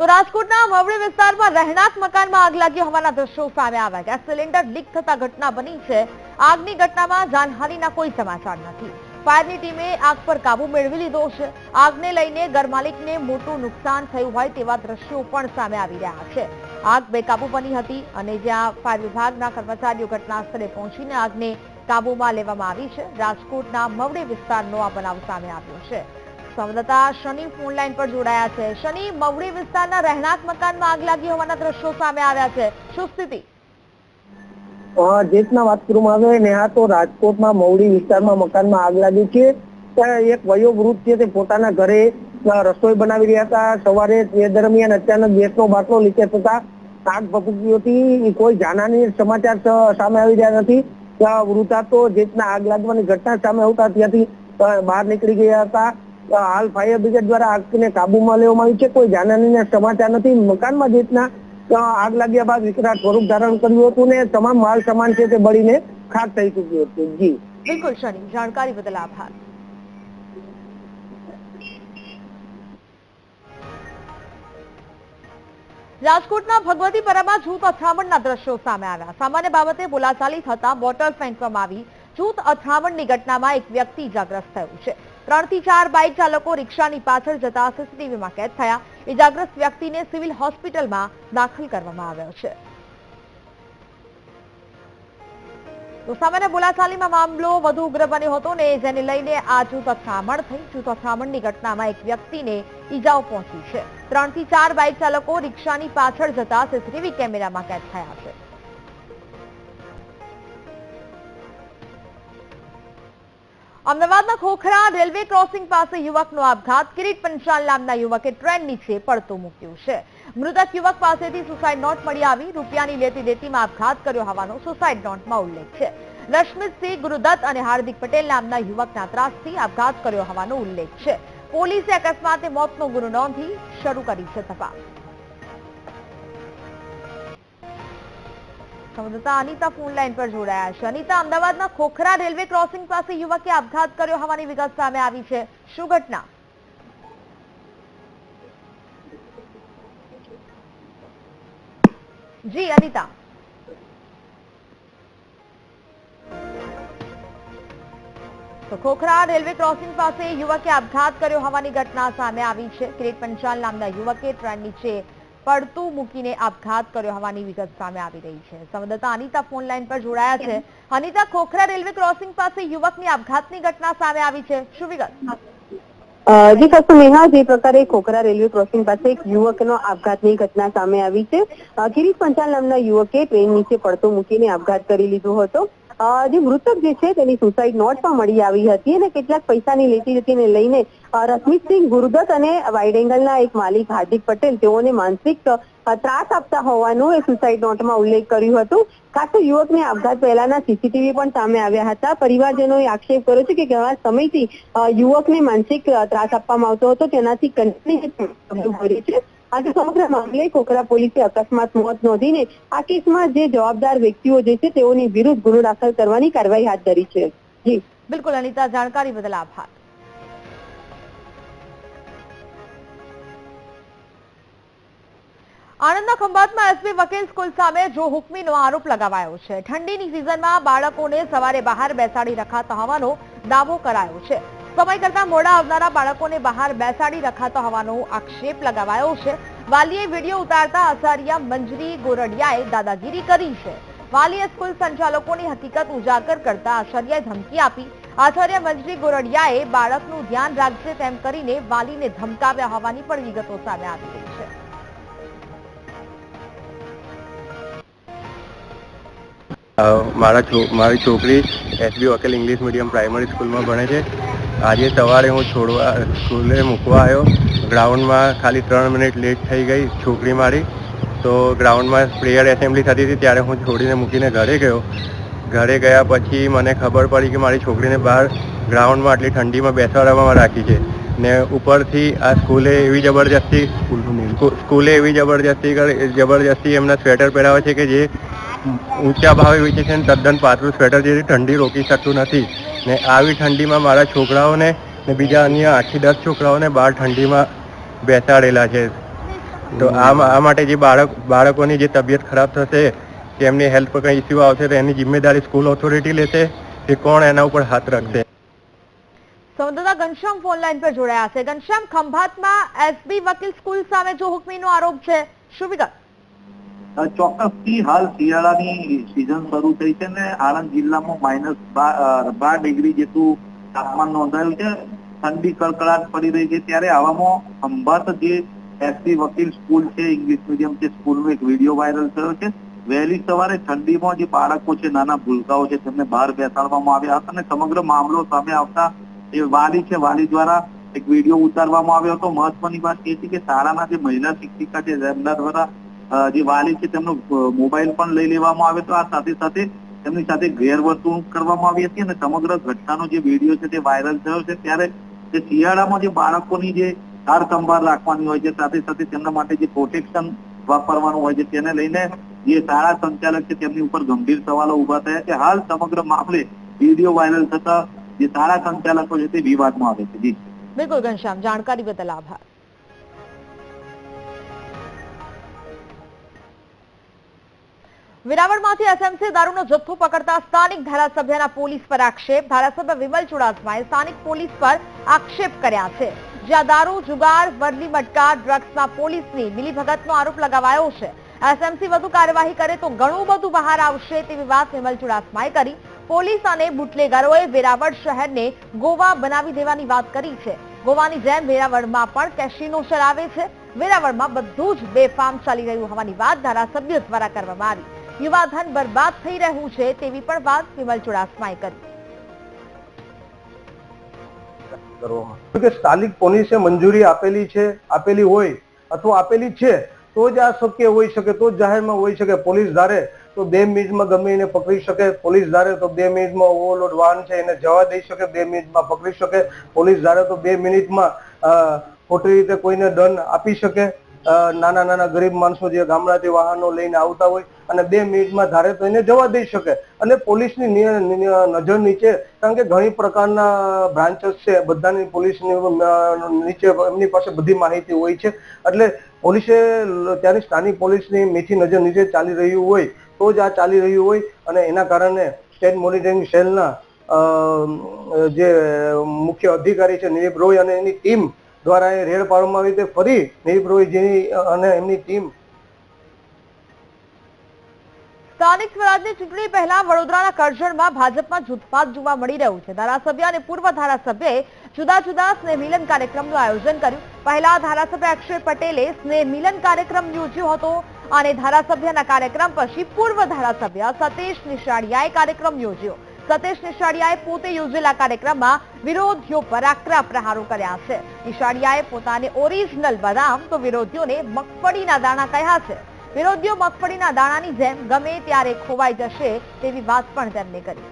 તો રાજકોટના મવડી વિસ્તારમાં રહેણાંક મકાનમાં આગ લાગી હોવાના દ્રશ્યો સામે આવ્યા ગેસ સિલિન્ડર લીક થતા ઘટના બની છે. આગની ઘટનામાં જાનહાનિના કોઈ સમાચાર નથી. ફાયરની ટીમે આગ પર કાબુ મેળવી લીધો છે. આગને લઈને ઘરમાલિકને મોટું નુકસાન થયું હોય તેવા દ્રશ્યો પણ સામે આવી રહ્યા છે. આગ બેકાબુ બની હતી અને જ્યાં ફાયર વિભાગના કર્મચારીઓ ઘટના સ્થળે પહોંચીને આગને કાબુમાં લેવામાં આવી છે. રાજકોટના મવડી વિસ્તારનો આ બનાવ સામે આવ્યો છે. સંવાદદાતા શની ફોન લાઈન પર જોડાયા છે. શની, મવડી વિસ્તારના રહેણાંક મકાનમાં આગ લાગી હોવાના દ્રશ્યો સામે આવ્યા છે. શું સ્થિતિ? જેટના વાત કરવામાં આવે ને આ તો રાજકોટમાં મવડી વિસ્તારમાં મકાનમાં આગ લાગી છે. એક વયોવૃદ્ધ છે, તે પોતાના ઘરે રસોઈ બનાવી રહ્યા હતા. સવારે તે દરમિયાન અચાનક ગેસનો બાટલો લીકેજ થતા આગ ભભૂકી હતી. કોઈ જાનહાની સમાચાર સામે આવી રહ્યા નથી. વૃદ્ધા તો જેટના આગ લાગવાની ઘટના સામે આવતા ત્યાંથી બહાર નીકળી ગયા હતા. હાલ ફાયર બ્રિગેડ દ્વારા આગને કાબુમાં લેવામાં આવી છે. કોઈ જાનહાનીના સમાચાર નથી. મકાનમાં જે આગ લાગ્યા બાદ વિકરાળ સ્વરૂપ ધારણ કર્યું હતું ને તમામ માલ સામાન છે તે બળીને ખાક થઈ ચુક્યું હતું. જી. બિલકુલ, શનિ. જાણકારી બદલ આભાર. રાજકોટના ભગવતીપરામાં જૂથ અથડામણના દ્રશ્યો સામે આવ્યા. સામાન્ય બાબતે બોલાચાલી થતા બોટલ ફેંકવામાં આવી. જૂથ અથડામણની ઘટનામાં એક વ્યક્તિ ઇજાગ્રસ્ત થયું છે. ત્રણથી ચાર બાઇક ચાલકો રિક્ષાની પાછળ જતા સીસીટીવીમાં કેદ થયા. ઇજાગ્રસ્ત વ્યક્તિને સિવિલ હોસ્પિટલમાં દાખલ કરવામાં આવ્યો છે. સામાન્ય બોલાચાલીમાં મામલો વધુ ઉગ્ર બન્યો હતો ને જેને લઈને આ જૂથ થઈ. જૂથ ઘટનામાં એક વ્યક્તિને ઈજાઓ પહોંચી છે. ત્રણથી ચાર બાઇક ચાલકો રિક્ષાની પાછળ જતા સીસીટીવી કેમેરામાં કેદ થયા છે. અમદાવાદના ખોખરા રેલવે ક્રોસિંગ પાસે યુવકનો આપઘાત. કિરીટ પંચાલ નામના યુવકે ટ્રેન નીચે પડતો મૂક્યું છે. મૃતક યુવક પાસેથી સુસાઇડ નોટ મળી આવી. રૂપિયાની લેતી દેતીમાં આપઘાત કર્યો હોવાનો સુસાઇડ નોટમાં ઉલ્લેખ છે. રશ્મિતસિંહ ગુરુદત્ત અને હાર્દિક પટેલ નામના યુવકના ત્રાસથી આપઘાત કર્યો હોવાનો ઉલ્લેખ છે. પોલીસે અકસ્માતે મોતનો ગુનો નોંધી શરૂ કરી છે તપાસ. સંવાદદાતા અનિતા ફોન લાઈન પર જોડાયા છે. અનિતા, અમદાવાદના ખોખરા રેલવે ક્રોસિંગ પાસે યુવકે આપઘાત કર્યો હોવાની વિગત સામે આવી છે. શું ઘટના? જી, અનિતા. તો ખોખરા રેલવે ક્રોસિંગ પાસે યુવકે આપઘાત કર્યો હોવાની ઘટના સામે આવી છે. કિરીટ પંચાલ નામના યુવકે ટ્રેન નીચે પડતું મૂકીને આપઘાત કર્યો હોવાની વિગત સામે આવી રહી છે. સંવાદદાતા અનિતા ફોન પર જોડાયા છે. અનિતા, ખોખરા રેલવે ક્રોસિંગ પાસે યુવકની આપઘાતની ઘટના સામે આવી છે. શું વિગત? જી ખાસ નેહા, જે પ્રકારે ખોખરા રેલવે ક્રોસિંગ પાસે એક યુવકનો આપઘાતની ઘટના સામે આવી છે. કિરીટ પંચાલ નામના યુવકે ટ્રેન નીચે પડતો મૂકીને આપઘાત કરી લીધો હતો. જે મૃતક જે છે તેની સુસાઇડ નોટ પણ મળી આવી હતી અને કેટલાક પૈસાની લેતી જતીને લઈને રશ્મિતસિંહ ગુરુદત્ત અને વાઇડ એક માલિક હાર્દિક પટેલ, તેઓને માનસિક ત્રાસ આપતા હોવાનું એ સુસાઇડ નોટમાં ઉલ્લેખ કર્યું હતું. ખાસ તો યુવકને આપઘાત પહેલાના સીસીટીવી પણ સામે આવ્યા હતા. પરિવારજનોએ આક્ષેપ કર્યો છે કે ઘણા સમયથી યુવકને માનસિક ત્રાસ આપવામાં આવતો હતો. તેનાથી કંપની છે આજે સમગ્ર મામલે કોકરા પોલીસે અકસ્માત મોત નોંધીને આ કેસમાં જે જવાબદાર વ્યક્તિઓ જે છે તેઓની વિરુદ્ધ ગુનો દાખલ કરવાની કાર્યવાહી હાથ ધરી છે. જી. બિલકુલ, અનિતા, જાણકારી બદલ આભાર. આણંદના ખંભાતમાં એસબી વકીલ સ્કૂલ સામે જો હુકમીનો આરોપ લગાવાયો છે. ઠંડીની સિઝનમાં બાળકોને સવારે બહાર બેસાડી રખાતા હોવાનો દાવો કરાયો છે. સમય કરતા મોડા આવનારા બાળકોને બહાર બેસાડી રખાતા હોવાનો આક્ષેપ લગાવાયો છે. વાલીએ વીડિયો ઉતારતા આચાર્ય મંજરી ગોરડિયાએ દાદાગીરી કરી છે. વાલીએ સ્કૂલ સંચાલકોની હકીકત ઉજાગર કરતા આચાર્યએ ધમકી આપી. આચાર્ય મંજરી ગોરડિયાએ બાળકનું ધ્યાન રાખજે તેમ કરીને વાલીને ધમકાવ્યા હોવાની પણ વિગતો સામે આવી રહી છે. મારા મારી છોકરી એસબી વકીલ ઇંગ્લિશ મીડિયમ પ્રાઇમરી સ્કૂલમાં ભણે છે. આજે સવારે હું છોડવા સ્કૂલે મૂકવા આવ્યો. ગ્રાઉન્ડમાં ખાલી ત્રણ મિનિટ લેટ થઈ ગઈ છોકરી મારી. તો ગ્રાઉન્ડમાં પ્રેયર એસેમ્બલી થતી હતી ત્યારે હું છોડીને મૂકીને ઘરે ગયો. ઘરે ગયા પછી મને ખબર પડી કે મારી છોકરીને બહાર ગ્રાઉન્ડમાં આટલી ઠંડીમાં બેસાડવામાં રાખી છે. ને ઉપરથી આ સ્કૂલે એવી જબરજસ્તી સ્કૂલે એવી જબરજસ્તી જબરજસ્તી એમના સ્વેટર પહેરાવે છે કે જે ઊંચા ભાવે વેચે છે ને તદ્દન પાતળું સ્વેટર જેથી ઠંડી રોકી શકતું નથી. ને આવી ઠંડીમાં મારા છોકરાઓને ને બીજા અન્ય આઠથી દસ છોકરાઓને બહાર ઠંડીમાં બેસાડેલા છે. તો આ આ માટે જે બાળક બાળકોની જે તબિયત ખરાબ થશે તેમની હેલ્થ પર કંઈ ઇસ્યુ આવશે તો એની જિમ્મેદારી સ્કૂલ ઓથોરિટી લેશે કે કોણ એના ઉપર હાથ રાખશે. સંવાદદાતા ઘનશ્યામ ફોન લાઈન પર જોડાયા છે. ઘનશ્યામ ખંભાતમાં એસબી વકીલ સ્કૂલ સામે જો હુકમીનો આરોપ છે શું વિગત? ચોક્કસથી હાલ શિયાળાની સિઝન શરૂ થઈ છે ને આણંદ જિલ્લામાં માઇનસ બાર ડિગ્રી જેટલું તાપમાન નોંધાયું છે. ઠંડી કડકડાટ પડી રહી છે ત્યારે આવામાં ખંભાત જે એસટી વકીલ સ્કૂલ છે ઇંગ્લિશ મીડિયમ છે, સ્કૂલનો એક વીડિયો વાયરલ થયો છે. વહેલી સવારે ઠંડીમાં જે બાળકો છે, નાના ભૂલકાઓ છે, તેમને બહાર બેસાડવામાં આવ્યા હતા અને સમગ્ર મામલો સામે આવતા જે વાલી છે, વાલી દ્વારા એક વીડિયો ઉતારવામાં આવ્યો હતો. મહત્વની વાત એ છે કે શાળાના જે મહિલા શિક્ષિકા છે તેમના દ્વારા જે વાલી છે તેમનો મોબાઈલ પણ લઈ લેવામાં આવે તો આ સાથે સાથે તેમની સાથે ગેરવર્તણૂક કરવામાં આવી હતી અને સમગ્ર ઘટનાનો જે વીડિયો છે તે વાયરલ થયો છે. ત્યારે જે શિયાળામાં જે બાળકોની જે સાર સંભાળ રાખવાની હોય છે, સાથે સાથે તેમના માટે જે પ્રોટેક્શન વાપરવાનું હોય છે, તેને લઈને જે શાળા સંચાલક છે તેમની ઉપર ગંભીર સવાલો ઊભા થયા છે. હાલ સમગ્ર મામલે વીડિયો વાયરલ થતા જે શાળા સંચાલકો છે તે વિવાદમાં આવે છે. જી. બિલકુલ ઘનશ્યામ, જાણકારી બદલ આભાર. વેરાવળમાંથી એસએમસી દારૂનો જથ્થો પકડતા સ્થાનિક ધારાસભ્યના પોલીસ પર આક્ષેપ. ધારાસભ્ય વિમલ ચુડાસમાએ સ્થાનિક પોલીસ પર આક્ષેપ કર્યા છે. જ્યાં દારૂ, જુગાર, વરલી મટકા, ડ્રગ્સના પોલીસની મિલીભગતનો આરોપ લગાવાયો છે. એસએમસી વધુ કાર્યવાહી કરે તો ઘણું બધું બહાર આવશે તેવી વાત વિમલ ચુડાસમાએ કરી. પોલીસ અને બુટલેગરોએ વેરાવળ શહેરને ગોવા બનાવી દેવાની વાત કરી છે. ગોવાની જેમ વેરાવળમાં પણ કેશીનો ચલાવે છે. વેરાવળમાં બધું જ બેફામ ચાલી રહ્યું હોવાની વાત ધારાસભ્ય દ્વારા કરવામાં આવી. યુવાધન બરબાદ થઈ રહ્યું છે તેવી પણ વાત વિમલ ચુડાસમાએ કરી. સ્થાનિક પોલીસે મંજૂરી આપેલી છે, આપેલી હોય અથવા આપેલી છે, તો જ આ શક્ય હોઈ શકે, તો જ જાહેરમાં હોઈ શકે. પોલીસ ધારે તો બે મિનિટમાં ગમે એને પકડી શકે. પોલીસ ધારે તો બે મિનિટમાં ઓવરલોડ વાહન છે એને જવા દઈ શકે. બે મિનિટમાં પકડી શકે. પોલીસ ધારે તો બે મિનિટમાં ખોટી રીતે કોઈને દંડ આપી શકે. નાના નાના ગરીબ માણસો જે ગામડાથી વાહનો લઈને આવતા હોય અને બે મિનિટમાં ધારે તો એને જવા દઈ શકે. અને પોલીસની નજર નીચે, કારણ કે ઘણી પ્રકારના બ્રાન્ચસ છે, બધાની પોલીસની નીચે એમની પાસે બધી માહિતી હોય છે. એટલે પોલીસે ત્યારે સ્થાનિક પોલીસની મીઠી નજર નીચે ચાલી રહ્યું હોય, તો જ આ ચાલી રહ્યું હોય. અને એના કારણે સ્ટેટ મોનિટરિંગ સેલના જે મુખ્ય અધિકારી છે નિરીપ રોય અને એની ટીમ દ્વારા એ રેડ પાડવામાં આવી તે ફરી નિરીપ અને એમની ટીમ સ્થાનિક સ્વરાજની ચૂંટણી પહેલા વડોદરાના કરજણમાં ભાજપમાં જૂથપાત જોવા મળી રહ્યું છે. ધારાસભ્ય અને પૂર્વ ધારાસભ્યએ જુદા જુદા સ્નેહ મિલન કાર્યક્રમનું આયોજન કર્યું. પહેલા ધારાસભ્ય અક્ષય પટેલે સ્નેહ મિલન કાર્યક્રમ યોજ્યો હતો અને ધારાસભ્યના કાર્યક્રમ પછી પૂર્વ ધારાસભ્ય સતીશ નિશાળિયાએ કાર્યક્રમ યોજ્યો. સતીશ નિશાળિયાએ પોતે યોજેલા કાર્યક્રમમાં વિરોધીઓ પર આકરા પ્રહારો કર્યા છે. નિશાળિયાએ પોતાને ઓરિજિનલ બદામ તો વિરોધીઓને મગફળીના દાણા કહ્યા છે. વિરોધીઓ મગફળીના દાણાની જેમ ગમે ત્યારે ખોવાઈ જશે તેવી વાત પણ તેમણે કરી.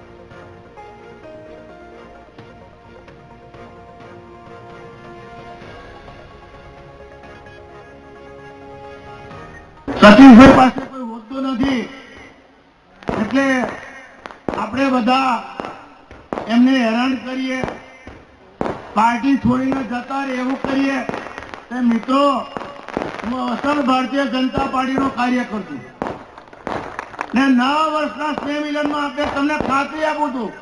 સતીશભાઈ પાસે કોઈ હોદ્દો નથી એટલે આપણે બધા એમને હેરાન કરીએ. પાર્ટી છોડીને જતા રહે એવું કરીએ. તે મિત્રો, હું અસલ ભારતીય જનતા પાર્ટીનો કાર્યકર છું ને નવા વર્ષના સ્નેહ આપણે તમને ખાતરી આપું છું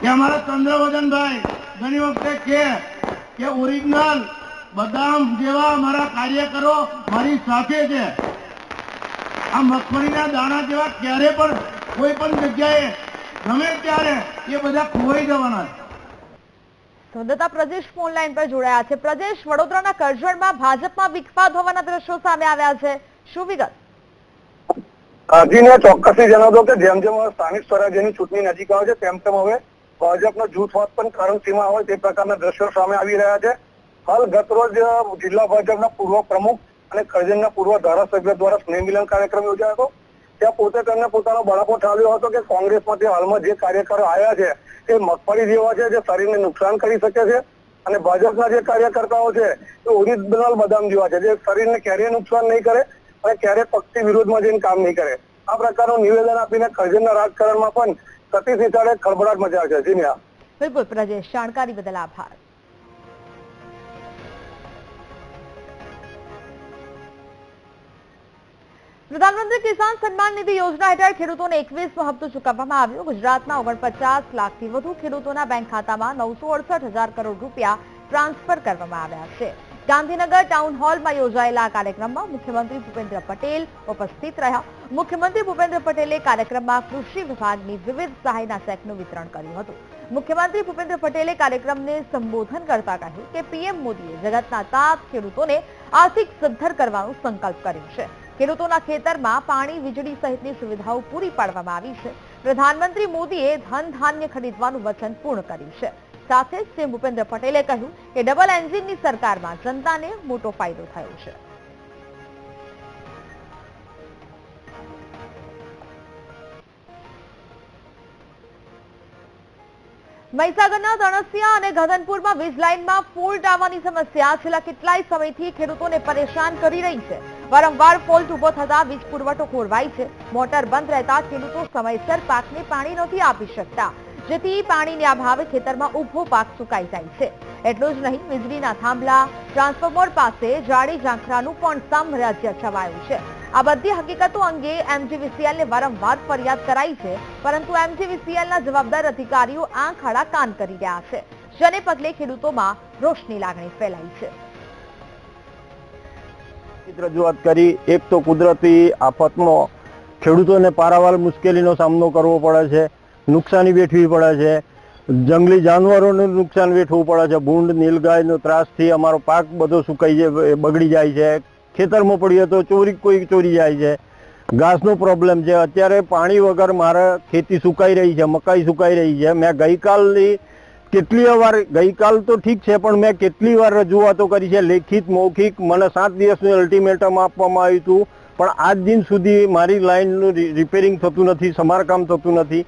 કે અમારા ચંદ્રવદનભાઈ ઘણી વખતે કે કે ઓરિજિનલ બદામ જેવા અમારા કાર્યકરો મારી સાથે છે. આ મગફળીના દાણા જેવા ક્યારે પણ કોઈ પણ જગ્યાએ ગમે ત્યારે એ બધા ખોવાઈ જવાના છે. પ્રજેશ ફોન લાઈન પર જોડાયા છે. પ્રજેશ વડોદરાના કરજણમાં ભાજપમાં વિખવાદ હોવાના દ્રશ્યો સામે આવ્યા છે. શું વિગત? હજીને ચોક્કસથી જણાવ દો કે જેમ જેમ સ્થાનિક સ્વરાજ્યની ચૂંટણી નજીક આવે છે તેમ તેમ હવે ભાજપનો જૂથવાદ પણ કરણસીમાં હોય તે પ્રકારના દ્રશ્યો સામે આવી રહ્યા છે. હાલ ગતરોજ જિલ્લા ભાજપના પૂર્વ પ્રમુખ અને કરજણના પૂર્વ ધારાસભ્ય દ્વારા સ્નેહ મિલન કાર્યક્રમ યોજાયો હતો. ત્યાં પોતે તેમને પોતાનો બળાપો ઠાલ્યો હતો કે કોંગ્રેસમાંથી હાલમાં જે કાર્યકરો આવ્યા છે તે મગફળી જેવા છે જે શરીરને નુકસાન કરી શકે છે અને ભાજપના જે કાર્યકર્તાઓ છે, એ ઓરિજિનલ બદામ જેવા છે, જે શરીરને ક્યારેય નુકસાન નહીં કરે અને ક્યારેય પક્ષી વિરોધમાં જઈને કામ નહીં કરે. આ પ્રકારનું નિવેદન આપીને કરજણના રાજકારણમાં પણ સતીશ નિશાળે ખળભળાટ મચાવ્યો છે. જી બિલકુલ, પ્રજેશ, જાણકારી બદલ આભાર. પ્રધાનમંત્રી કિસાન સન્માન નિધિ યોજના હેઠળ ખેડૂતોને એકવીસમો હપ્તો ચૂકવવામાં આવ્યો. ગુજરાતમાં ઓગણપચાસ લાખથી વધુ ખેડૂતોના બેંક ખાતામાં નવસો કરોડ રૂપિયા ટ્રાન્સફર કરવામાં આવ્યા છે. ગાંધીનગર ટાઉન હોલમાં યોજાયેલા આ કાર્યક્રમમાં મુખ્યમંત્રી ભૂપેન્દ્ર પટેલ ઉપસ્થિત રહ્યા. મુખ્યમંત્રી ભૂપેન્દ્ર પટેલે કાર્યક્રમમાં કૃષિ વિભાગની વિવિધ સહાયના ચેકનું વિતરણ કર્યું હતું. મુખ્યમંત્રી ભૂપેન્દ્ર પટેલે કાર્યક્રમને સંબોધન કરતા કહ્યું કે પીએમ મોદીએ જગતના તાત ખેડૂતોને આર્થિક સદ્ધર કરવાનો સંકલ્પ કર્યો છે. ખેડૂતોના ખેતરમાં પાણી, વીજળી સહિતની સુવિધાઓ પૂરી પાડવામાં આવી છે. પ્રધાનમંત્રી મોદીએ ધન ધાન્ય ખરીદવાનું વચન પૂર્ણ કર્યું છે. સાથે જ સીએમ ભૂપેન્દ્ર પટેલે કહ્યું કે ડબલ એન્જિનની સરકારમાં જનતાને મોટો ફાયદો થયો છે. મહીસાગરના ધણસિયા અને ગધનપુરમાં વીજ લાઇનમાં ફોલ્ટ આવવાની સમસ્યા છેલ્લા કેટલાય સમયથી ખેડૂતોને પરેશાન કરી રહી છે. વારંવાર ફોલ્ટ ઊભો થતા વીજ પુરવઠો ખોરવાય છે. મોટર બંધ રહેતા ખેડૂતો સમયસર પાકને પાણી નથી આપી શકતા, જેથી પાણીને અભાવે ખેતરમાં ઊભો પાક સુકાઈ જાય છે. એટલું જ નહીં, વીજળીના થાંભલા, ટ્રાન્સફોર્મર પાસે જાડી ઝાંખરાનું પણ સામ્રાજ્ય છવાયું છે. આ બધી હકીકતો અંગે એમજીવીસીએલને વારંવાર ફરિયાદ કરાઈ છે, પરંતુ એમજીવીસીએલના જવાબદાર અધિકારીઓ આંખ આડા કાન કરી રહ્યા છે. જેને પગલે ખેડૂતોમાં રોષની લાગણી ફેલાઈ છે. રજૂઆત કરી, એક તો કુદરતી આફતનો ખેડૂતોને પારાવાર મુશ્કેલીનો સામનો કરવો પડે છે, નુકસાની વેઠવી પડે છે, જંગલી જાનવરોને નુકસાન વેઠવું પડે છે, ભૂંડ, નીલગાયનો ત્રાસથી અમારો પાક બધો સુકાઈ જાય બગડી જાય છે, ખેતરમાં પડીએ તો ચોરી, કોઈ ચોરી જાય છે, ઘાસનો પ્રોબ્લેમ છે, અત્યારે પાણી વગર મારે ખેતી સુકાઈ રહી છે, મકાઈ સુકાઈ રહી છે, મેં ગઈકાલની કેટલી વાર ગઈકાલ તો ઠીક છે, પણ મેં કેટલી વાર રજૂઆતો કરી છે, લેખિત, મૌખિક, મને સાત દિવસનું અલ્ટિમેટમ આપવામાં આવ્યું હતું, પણ આજ દિન સુધી મારી લાઇનનું રિપેરિંગ થતું નથી, સમારકામ થતું નથી.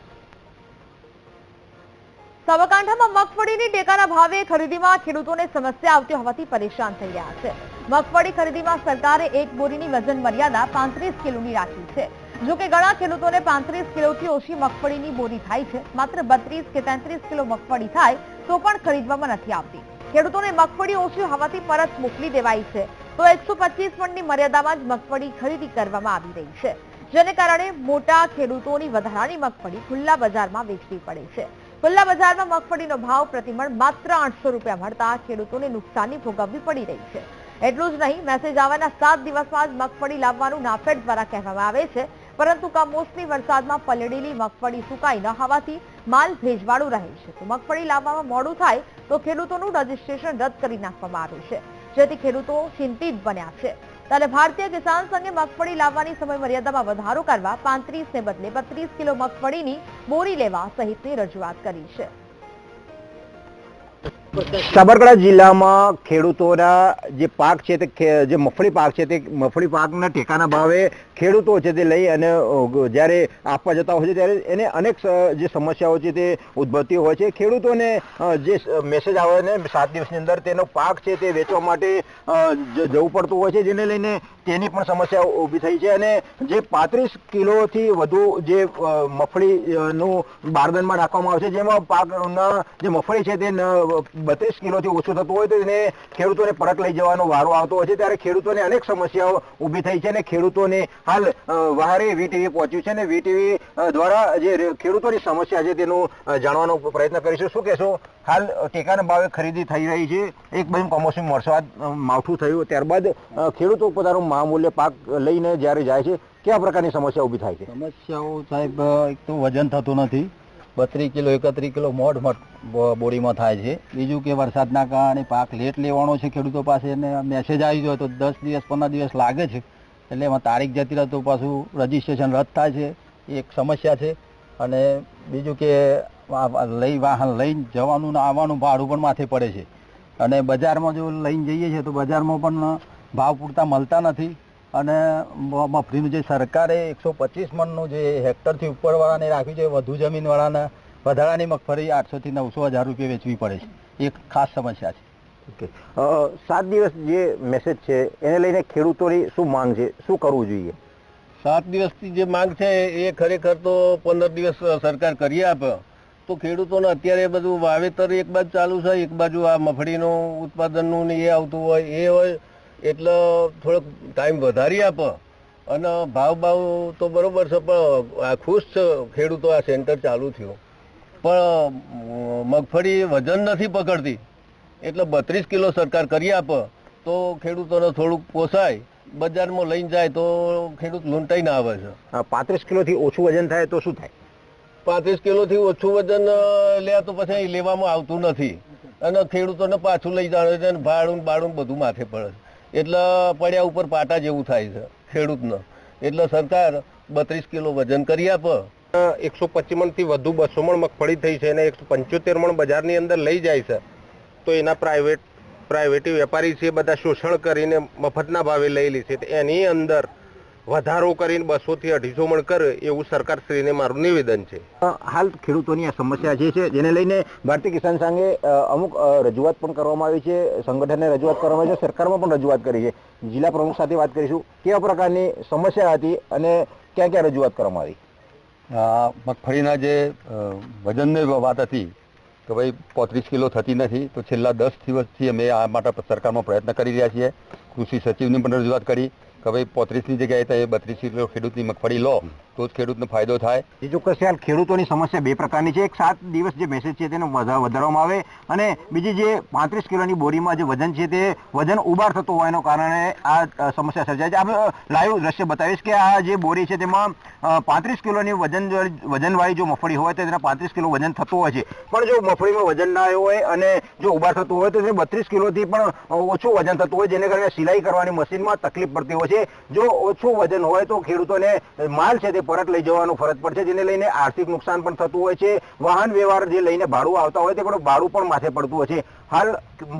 સાબરકાંઠામાં મગફળીની ટેકાના ભાવે ખરીદીમાં ખેડૂતોને સમસ્યા આવતી હોવાથી પરેશાન થઈ રહ્યા છે. મગફળી ખરીદીમાં સરકારે એક બોરીની વજન મર્યાદા પાંત્રીસ કિલોની રાખી છે. જો કે ઘણા ખેડૂતોને પાંત્રીસ કિલોથી ઓછી મગફળીની બોરી થાય છે. માત્ર બત્રીસ કે તેત્રીસ કિલો મગફળી થાય તો પણ ખરીદવામાં નથી આવતી. ખેડૂતોને મગફળી ઓછી હોવાથી પરત મોકલી દેવાઈ છે. તો એકસો પચીસ મણની મર્યાદામાં જ મગફળી ખરીદી કરવામાં આવી રહી છે. જેને કારણે મોટા ખેડૂતોની વધારાની મગફળી ખુલ્લા બજારમાં વેચવી પડે છે. ખુલ્લા બજારમાં મગફળીનો ભાવ પ્રતિમણ માત્ર આઠસો રૂપિયા મળતા ખેડૂતોને નુકસાની ભોગવવી પડી રહી છે. એટલું જ નહીં, મેસેજ આવવાના સાત દિવસમાં જ મગફળી લાવવાનું નાફેડ દ્વારા કહેવામાં આવે છે. પરંતુ કમોસમી વરસાદમાં પલળેલી મગફળી સુકાઈ ન હોવાથી માલ ભેજવાળું રહે છે. તો મગફળી લાવવામાં મોડું થાય તો ખેડૂતોનું રજીસ્ટ્રેશન રદ કરી નાખવામાં આવ્યું છે. જેથી ખેડૂતો ચિંતિત બન્યા છે. ત્યારે ભારતીય કિસાન સંઘે મગફળી લાવવાની સમય મર્યાદામાં વધારો કરવા પાંત્રીસ ને બદલે બત્રીસ કિલો મગફળીની બોરી લેવા સહિતની રજૂઆત કરી છે. સાબરકાંઠા જિલ્લામાં ખેડૂતોના જે પાક છે તે જે મગફળી પાક છે તે મગફળી પાકના ટેકાના ભાવે ખેડૂતો છે તે લઈ અને જ્યારે આપવા જતા હોય છે ત્યારે એને અનેક જે સમસ્યાઓ છે તે ઉદ્ભવતી હોય છે. ખેડૂતોને જે મેસેજ આવે ને સાત દિવસની અંદર તેનો પાક છે તે વેચવા માટે જવું પડતું હોય છે, જેને લઈને તેની પણ સમસ્યા ઊભી થઈ છે અને જે પાંત્રીસ કિલોથી વધુ જે મગફળીનું બારદાનમાં રાખવામાં આવે છે, જેમાં પાકના જે મગફળી છે તે બત્રીસ કિલોથી ઓછું થતું હોય તો એને ખેડૂતોને પરત લઈ જવાનો વારો આવતો હોય છે. ત્યારે ખેડૂતોને અનેક સમસ્યાઓ ઊભી થઈ છે અને ખેડૂતોને હાલ વહારે વીટીવી પહોંચ્યું છે અને વીટીવી દ્વારા જે ખેડૂતોની સમસ્યા છે તેનું જાણવાનો પ્રયત્ન કરીશું. શું કહેશો? હાલ ટેકાના ભાવે ખરીદી થઈ રહી છે. એક બાજુ કમોસમી વરસાદ માવઠું થયું. ત્યારબાદ ખેડૂતો પોતાનું મહામૂલ્ય પાક લઈને જ્યારે જાય છે કેવા પ્રકારની સમસ્યા ઊભી થાય છે? સમસ્યાઓ સાહેબ એક તો વજન થતું નથી. બત્રીસ કિલો, એકત્રીસ કિલો મોઢ બોડીમાં થાય છે. બીજું કે વરસાદના કારણે પાક લેટ લેવાનો છે, ખેડૂતો પાસે અને મેસેજ આવી ગયો તો દસ દિવસ, પંદર દિવસ લાગે છે. એટલે એમાં તારીખ જતી રહે તો પાછું રજીસ્ટ્રેશન રદ થાય છે. એ એક સમસ્યા છે. અને બીજું કે લઈ, વાહન લઈને જવાનું ને આવવાનું ભાડું પણ માથે પડે છે. અને બજારમાં જો લઈને જઈએ છીએ તો બજારમાં પણ ભાવ પૂરતા મળતા નથી. અને મફરીનું જે સરકારે એકસો પચીસ મણનું જે હેક્ટરથી ઉપરવાળાને રાખ્યું છે વધુ જમીનવાળાને વધારાની મગફળી આઠસોથી નવસો હજાર રૂપિયા વેચવી પડે છે. એક ખાસ સમસ્યા છે. ઓકે. સાત દિવસ જે મેસેજ છે એને લઈને ખેડૂતોની શું માંગ છે? શું કરવું જોઈએ? સાત દિવસની જે માંગ છે એ ખરેખર તો પંદર દિવસ સરકાર કરી આપે તો ખેડૂતોને અત્યારે બધું વાવેતર એક બાજુ ચાલુ છે એક બાજુ આ મફળીનું ઉત્પાદનનું ને એ આવતું હોય એ હોય. એટલે થોડોક ટાઈમ વધારી આપે. અને ભાવ ભાવ તો બરોબર છે પણ આ ખુશ છે ખેડૂતો આ સેન્ટર ચાલુ થયું. પણ મગફળી વજન નથી પકડતી. એટલે બત્રીસ કિલો સરકાર કરી આપે તો ખેડૂતોને થોડુંક પોસાય. બજારમાં લઈને જાય તો ખેડૂત લૂંટાઈ ના આવે છે. પાંત્રીસ કિલોથી ઓછું વજન થાય તો શું થાય? પાંત્રીસ કિલોથી ઓછું વજન લે તો પછી લેવામાં આવતું નથી. અને ખેડૂતોને પાછું લઈ જવાનું ભાડું બાળું બધું માથે પડે છે. એટલે પડ્યા ઉપર પાટા જેવું થાય છે, ખેડૂતને. એટલે સરકાર બત્રીસ કિલો વજન કરી આપે. એકસો પચીસથી વધુ બસો મણ મગફળી થઈ છે અને એકસો પંચોતેર મણ બજારની અંદર લઈ જાય છે. તો એના પ્રાઇવેટ પ્રાઇવેટી વેપારી છે બધા શોષણ કરીને મફતના ભાવે લઈ લે છે. એની અંદર વધારો કરીને બસો થી અઢીસો મણ કરે એવું સરકાર શ્રીને મારું નિવેદન છે. હાલ ખેડૂતોની આ સમસ્યા જે છે જેને લઈને ભારતીય કિસાન સંઘે અમુક રજૂઆત પણ કરવામાં આવી છે સંગઠને રજૂઆત કરવામાં આવી છે સરકારમાં પણ રજૂઆત કરી છે. જિલ્લા પ્રમુખ સાથે વાત કરીશું. કેવા પ્રકારની સમસ્યા હતી અને ક્યાં ક્યાં રજૂઆત કરવામાં આવી? મગફળીના જે વજનની વાત હતી કે ભાઈ પોત્રીસ કિલો થતી નથી તો છેલ્લા દસ દિવસથી અમે આ માટે સરકારમાં પ્રયત્ન કરી રહ્યા છીએ. કૃષિ સચિવની પણ રજૂઆત કરી. કે ભાઈ પોત્રીસની જગ્યાએ તમે બત્રીસ કિલો ખેડૂતની મગફળી લો, તો જ ખેડૂતને ફાયદો થાય. એ ચોક્કસ ખ્યાલ ખેડૂતોની સમસ્યા બે પ્રકારની છે. એક સાત દિવસ જે મેસેજ છે તેને વધા- વધારવામાં આવે અને બીજી જે પાંત્રીસ કિલોની બોરીમાં જે વજન છે તે વજન ઉબાર થતો હોવાને કારણે આ સમસ્યા સર્જાય છે. આપણે લાઈવ દ્રશ્ય બતાવીશ કે આ જે બોરી છે તેમાં પાંત્રીસ કિલોની વજન વજનવાળી જો મગફળી હોય તો તેના પાંત્રીસ કિલો વજન થતું હોય છે. પણ જો મગફળીમાં વજન ના હોય અને જો ઉબાર થતું હોય તો તેને બત્રીસ કિલોથી પણ ઓછું વજન થતું હોય, જેને કારણે સિલાઈ કરવાની મશીનમાં તકલીફ પડતી હોય છે. જો ઓછું વજન હોય તો ખેડૂતોને માલ છે તે પરત લઈ જવાનું ફરજ પડશે, જેને લઈને આર્થિક નુકસાન પણ થતું હોય છે. વાહન વ્યવહાર જે લઈને ભાડું આવતા હોય તે પણ ભાડું પણ માથે પડતું હોય છે. હાલ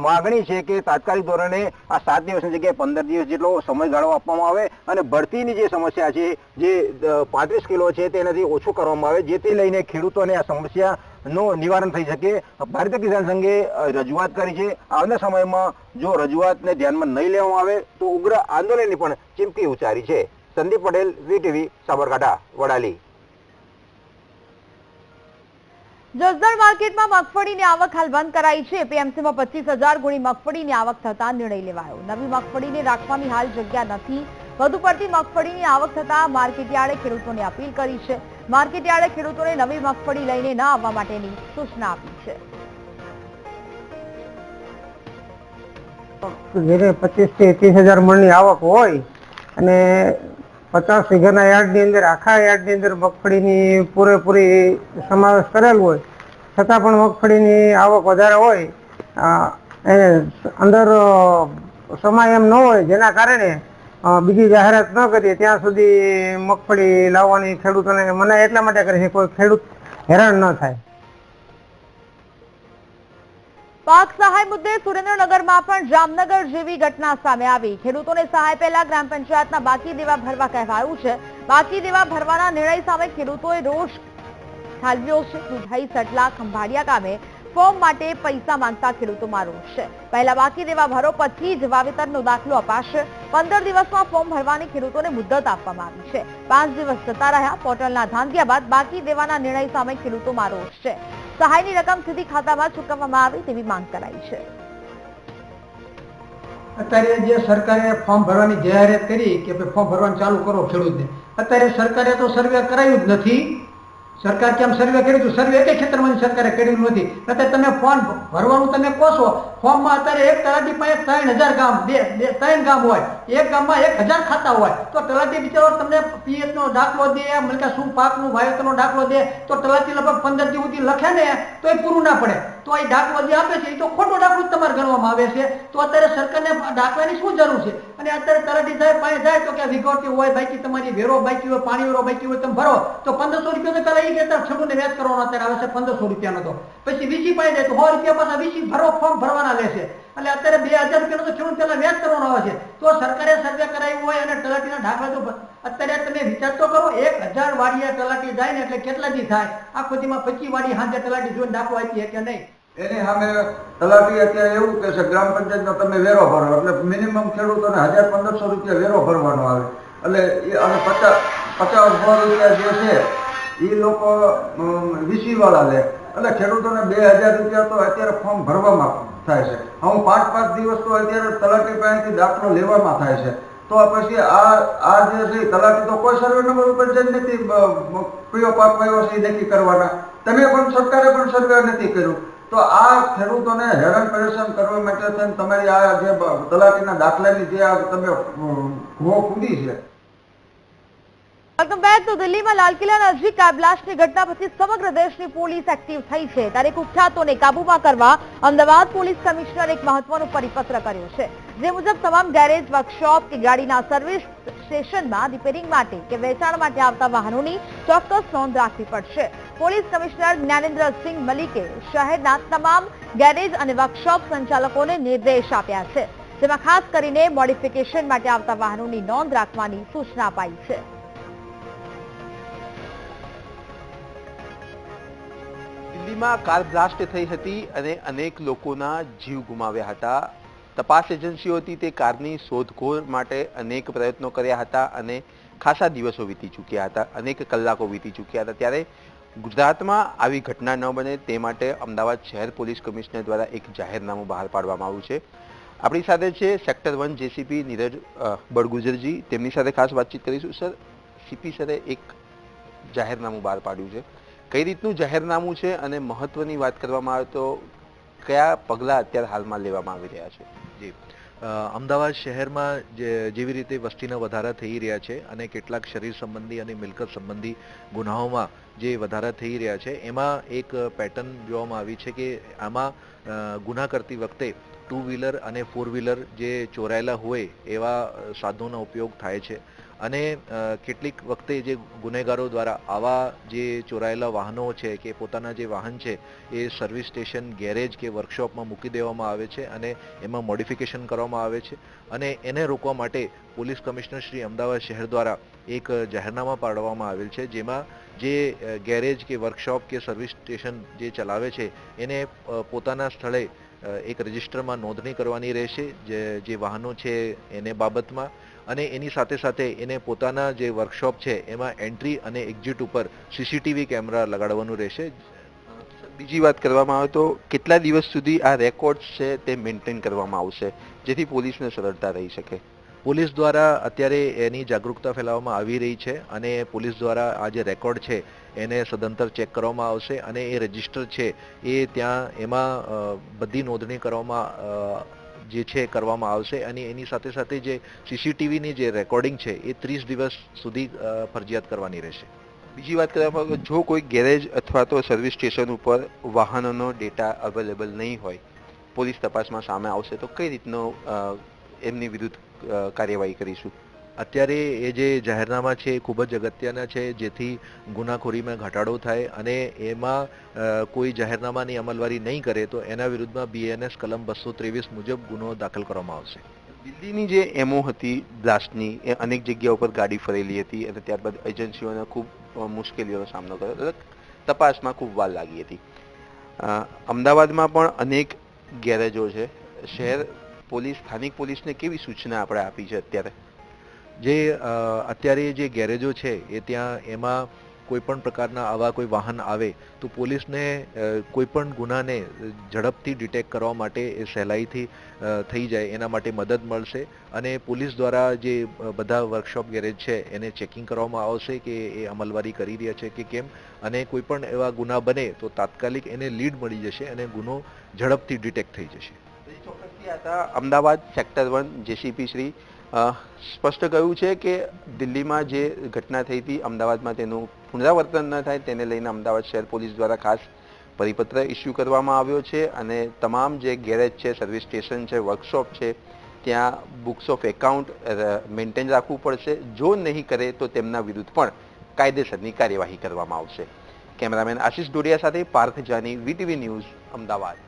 માગણી છે કે તાત્કાલિક ધોરણે આ સાત દિવસની જગ્યાએ પંદર દિવસ જેટલો સમયગાળો આપવામાં આવે અને ભરતીની જે સમસ્યા છે, જે પાંત્રીસ કિલો છે તેનાથી ઓછું કરવામાં આવે, જેથી લઈને ખેડૂતોને આ સમસ્યા નું નિવારણ થઈ શકે. ભારતીય કિસાન સંઘે રજૂઆત કરી છે. આવના સમયમાં જો રજૂઆતને ધ્યાનમાં નહીં લેવામાં આવે, તો ઉગ્ર આંદોલનની પણ ચીમકી ઉચ્ચારી છે. સંદીપ પટેલ વીટીવી સાબરકાંઠા, વડાલી. જસદણ માર્કેટમાં મગફળીની આવક હાલ બંધ કરાઈ છે. પીએમસીમાં પચીસ હજાર ગુણી મગફળીની આવક થતા નિર્ણય લેવાયો. નવી મગફળીને રાખવાની હાલ જગ્યા નથી. વધુ પડતી મગફળીની આવક થતા માર્કેટયાર્ડે ખેડૂતોને અપીલ કરી છે. માર્કેટયાર્ડે ખેડૂતોને નવી મગફળી લઈને ન આવવા માટેની સૂચના આપી છે. પચીસથી ત્રીસ હજાર મણની આવક હોય અને પચાસ વીઘાના યાર્ડની અંદર, આખા યાર્ડની અંદર મગફળીની પૂરેપૂરી સમાવેશ કરેલ હોય, છતાં પણ મગફળીની આવક વધારે હોય એને અંદર સમય એમ ન હોય, જેના કારણે બીજી જાહેરાત ન કરીએ, ત્યાં સુધી મગફળી લાવવાની ખેડૂતોને મનાઈ એટલા માટે કરે છે કોઈ ખેડૂત હેરાન ન થાય. પાક સહાય મુદ્દે સુરેન્દ્રનગરમાં પણ જામનગર જેવી ઘટના સામે આવી. ખેડૂતોને સહાય પહેલા ગ્રામ પંચાયતના બાકી દેવા ભરવા કહેવાયું છે. બાકી દેવા ભરવાના નિર્ણય સામે ખેડૂતોએ રોષ ઠાલવ્યો છે. દુધાઈ સટલા, ખંભાળિયા ગામે ફોર્મ માટે પૈસા માંગતા ખેડૂતોમાં રોષ છે. પહેલા બાકી દેવા ભરો પછી જ વાવેતરનો દાખલો અપાશે. પંદર દિવસમાં ફોર્મ ભરવાની ખેડૂતોને મુદત આપવામાં આવી છે. પાંચ દિવસ જતા રહ્યા, પોર્ટલના ધાંધ્યા બાદ બાકી દેવાના નિર્ણય સામે ખેડૂતોમાં રોષ છે. સહાયની રકમ સીધી ખાતામાં ચૂકવવામાં આવે તેવી માંગ કરાઈ છે. અત્યારે જે સરકારે ફોર્મ ભરવાની જાહેરાત કરી કે ફોર્મ ભરવાનું ચાલુ કરો ખેડૂતને, અત્યારે સરકારે તો સર્વે કરાયું જ નથી. સરકાર કેમ સર્વે કર્યું હતું સર્વે એકે ક્ષેત્રમાં સરકારે કર્યું નથી. અત્યારે તમે ફોર્મ ભરવાનું તમે કહો છો ફોર્મમાં અત્યારે એક તલાટી પાસે ત્રણ હજાર ગામ, બે ત્રણ ગામ હોય. એક ગામમાં એક હજાર ખાતા હોય. તો તલાટી બિચારો તમને પીએચનો દાખલો દે મતલબ શું પાકનું વાવેતરનો દાખલો દે, તો તલાટી લગભગ પંદર દિવસથી લખે ને તો એ પૂરું ના પડે. તો એ દાખલો જે આપે છે એ તો ખોટો ડાકડું તમારે ગણવામાં આવે છે. તો અત્યારે સરકારને ડાકવાની શું જરૂર છે? અને અત્યારે તલાટી સાહેબ પાસે જાય તો કે વિગોતી હોય, બાકી તમારી વેરો બાકી હોય, પાણી વેરો બાકી હોય, તમે ભરો. તો પંદરસો રૂપિયા તો પેલા એ કહેતા ખેડૂતને વ્યાજ કરવાનો અત્યારે આવે છે પંદરસો રૂપિયાનો તો. પછી વીસી પાસે જાય તો સો રૂપિયા પાછા વીસી ભરો, ફોર્મ ભરવાના લેશે. એટલે અત્યારે બે હજાર રૂપિયાનો તો ખેડૂત પેલા વ્યાજ કરવાનો આવે છે. તો સરકારે સર્વે કરાવ્યું હોય અને તલાટીના દાખલા તો અત્યારે તમે વિચાર તો કરો, એક હજાર વાડીએ તલાટી જાય ને એટલે કેટલા દી થાય? આખો દીમાં પચીસ વાડી હાજર તલાટી જોઈને દાખલો આપીએ કે નહીં? એની સામે તલાટી અત્યારે એવું કે છે, ગ્રામ પંચાયતનો તમે વેરો ભરો, એટલે મિનિમમ ખેડૂતોને હજાર પંદરસો રૂપિયા વેરો ભરવાનો આવે. એટલે એ અને પચાસ પચાસ સો રૂપિયા જે છે, એ લોકો વીસી વાળા લે. એટલે ખેડૂતોને બે હજાર રૂપિયા તો અત્યારે ફોર્મ ભરવામાં થાય છે. હું પાંચ પાંચ દિવસ તો અત્યારે તલાટી પાસેથી દાખલો લેવામાં થાય છે. તો પછી આ આ જે છે તલાટી તો કોઈ સર્વે નંબર ઉપર જઈને નથી કયો પાક કયો છે એ નક્કી કરવાના. તમે પણ સરકારે પણ સર્વે નથી કર્યું. તો આ ખેડૂતોને હેરાન પરેશાન કરવા માટે તમારી આ જે તલાટીના દાખલાની જે આ તમે ઘો ભૂવો છે વેલકમ બેક તો દિલ્હીમાં લાલ કિલ્લા નજીક કાર બ્લાસ્ટની ઘટના પછી સમગ્ર દેશની પોલીસ એક્ટિવ થઈ છે. ત્યારે કુખ્યાતોને કાબૂમાં કરવા અમદાવાદ પોલીસ કમિશનર એક મહત્વનો પરિપત્ર કર્યો છે. જે મુજબ તમામ ગેરેજ, વર્કશોપ કે ગાડીના સર્વિસ સ્ટેશનમાં રિપેરિંગ માટે કે વેચાણ માટે આવતા વાહનોની ચોક્કસ નોંધ રાખવી પડશે. પોલીસ કમિશનર જ્ઞાનેન્દ્રસિંહ મલિકે શહેરના તમામ ગેરેજ અને વર્કશોપ સંચાલકોને નિર્દેશ આપ્યા છે. જેમાં ખાસ કરીને મોડિફિકેશન માટે આવતા વાહનોની નોંધ રાખવાની સૂચના અપાઈ છે. દિલ્હીમાં કાર બ્લાસ્ટ થઈ હતી અને અનેક લોકોના જીવ ગુમાવ્યા હતા. તપાસ એજન્સીઓ હતી તે કારની શોધખોળ માટે અનેક પ્રયત્નો કર્યા હતા અને ખાસા દિવસો વીતી ચૂક્યા હતા, અનેક કલાકો વીતી ચૂક્યા હતા. ત્યારે ગુજરાતમાં આવી ઘટના ન બને તે માટે અમદાવાદ શહેર પોલીસ કમિશનર દ્વારા એક જાહેરનામું બહાર પાડવામાં આવ્યું છે. આપણી સાથે છે સેક્ટર વન જેસીપી નીરજ બળગુજરજી. તેમની સાથે ખાસ વાતચીત કરીશું. સર, સીપી સરે એક જાહેરનામું બહાર પાડ્યું છે. કઈ રીતનું જાહેરનામું છે અને મહત્વની વાત કરવામાં આવે તો કયા પગલાં અત્યારે હાલમાં લેવામાં આવી રહ્યા છે? જી. અમદાવાદ શહેરમાં જે, જેવી રીતે વસ્તીના વધારા થઈ રહ્યા છે અને કેટલાક શરીર સંબંધી અને મિલકત સંબંધી ગુનાઓમાં જે વધારા થઈ રહ્યા છે, એમાં એક પેટર્ન જોવામાં આવી છે કે આમાં ગુના કરતી વખતે ટુ વ્હીલર અને ફોર વ્હીલર જે ચોરાયેલા હોય એવા સાધનોનો ઉપયોગ થાય છે. અને કેટલીક વખતે જે ગુનેગારો દ્વારા આવા જે ચોરાયેલા વાહનો છે કે પોતાના જે વાહન છે એ સર્વિસ સ્ટેશન, ગેરેજ કે વર્કશોપમાં મૂકી દેવામાં આવે છે અને એમાં મોડિફિકેશન કરવામાં આવે છે અને એને રોકવા માટે પોલીસ કમિશનર શ્રી અમદાવાદ શહેર દ્વારા એક જાહેરનામા પાડવામાં આવેલ છે જેમાં જે ગેરેજ કે વર્કશોપ કે સર્વિસ સ્ટેશન જે ચલાવે છે એને પોતાના સ્થળે એક રજિસ્ટરમાં નોંધણી કરવાની રહેશે જે જે વાહનો છે એને બાબતમાં. અને એની સાથે સાથે એને પોતાના જે વર્કશોપ છે, એમાં એન્ટ્રી અને એક્ઝિટ ઉપર સીસીટીવી કેમેરા લગાડવાનું રહેશે. બીજી વાત કરવામાં આવે તો કેટલા દિવસ સુધી આ રેકોર્ડ્સ છે તે મેન્ટેન કરવામાં આવશે, જેથી પોલીસને સરળતા રહી શકે? પોલીસ દ્વારા અત્યારે એની જાગૃતતા ફેલાવવામાં આવી રહી છે અને પોલીસ દ્વારા આ જે રેકોર્ડ છે, એને સદંતર ચેક કરવામાં આવશે અને એ રજિસ્ટર છે, એ ત્યાં એમાં બધી નોંધણી કરવામાં જે છે કરવામાં આવશે અને એની સાથે સાથે જે સીસીટીવીની જે રેકોર્ડિંગ છે એ ત્રીસ દિવસ સુધી ફરજિયાત કરવાની રહેશે. બીજી વાત કરવામાં જો કોઈ ગેરેજ અથવા તો સર્વિસ સ્ટેશન ઉપર વાહનોનો ડેટા અવેલેબલ નહીં હોય, પોલીસ તપાસમાં સામે આવશે તો કઈ રીતનો એમની વિરુદ્ધ કાર્યવાહી કરીશું? અત્યારે એ જે જાહેરનામા છે એ ખૂબ જ અગત્યના છે, જેથી ગુનાખોરીમાં ઘટાડો થાય અને એમાં કોઈ જાહેરનામાની અમલવારી નહીં કરે તો એના વિરુદ્ધમાં બીએનએસ કલમ બસો ત્રેવીસ મુજબ ગુનો દાખલ કરવામાં આવશે. દિલ્હીની જે એમઓ હતી બ્લાસ્ટની, એ અનેક જગ્યા ઉપર ગાડી ફરેલી હતી અને ત્યારબાદ એજન્સીઓને ખૂબ મુશ્કેલીઓનો સામનો કર્યો તપાસમાં ખૂબ વાર લાગી હતી. અમદાવાદમાં પણ અનેક ગેરેજો છે. શહેર પોલીસ, સ્થાનિક પોલીસને કેવી સૂચના આપણે આપી છે અત્યારે? જે અત્યારે જે ગેરેજો છે, એ ત્યાં એમાં કોઈ પણ પ્રકારના આવા કોઈ વાહન આવે, તો પોલીસને કોઈપણ કોઈ પણ ગુનાને ઝડપથી ડિટેક્ટ કરવા માટે એ સહેલાઈથી થઈ જાય, એના માટે મદદ મળશે. અને પોલીસ દ્વારા જે બધા વર્કશોપ ગેરેજ છે, એને ચેકિંગ કરવામાં આવશે કે એ અમલવારી કરી રહ્યા છે કે કેમ. અને કોઈ પણ એવા ગુના બને, તો તાત્કાલિક એને લીડ મળી જશે અને ગુનો ઝડપથી ડિટેક્ટ થઈ જશે. Ahmedabad sector one JCP Shri સ્પષ્ટ કહ્યું છે કે દિલ્હીમાં જે ઘટના થઈ હતી, અમદાવાદમાં તેનું પુનરાવર્તન ન થાય, તેને લઈને અમદાવાદ શહેર પોલીસ દ્વારા ખાસ પરિપત્ર ઇસ્યુ કરવામાં આવ્યો છે અને તમામ જે ગેરેજ છે, સર્વિસ સ્ટેશન છે, વર્કશોપ છે, ત્યાં બુક્સ ઓફ એકાઉન્ટ મેન્ટેન રાખવું પડશે. જો નહીં કરે તો તેમના વિરુદ્ધ પણ કાયદેસરની કાર્યવાહી કરવામાં આવશે. કેમેરામેન આશિષ ડોડિયા સાથે પાર્થ જાની, વીટીવી ન્યૂઝ, અમદાવાદ.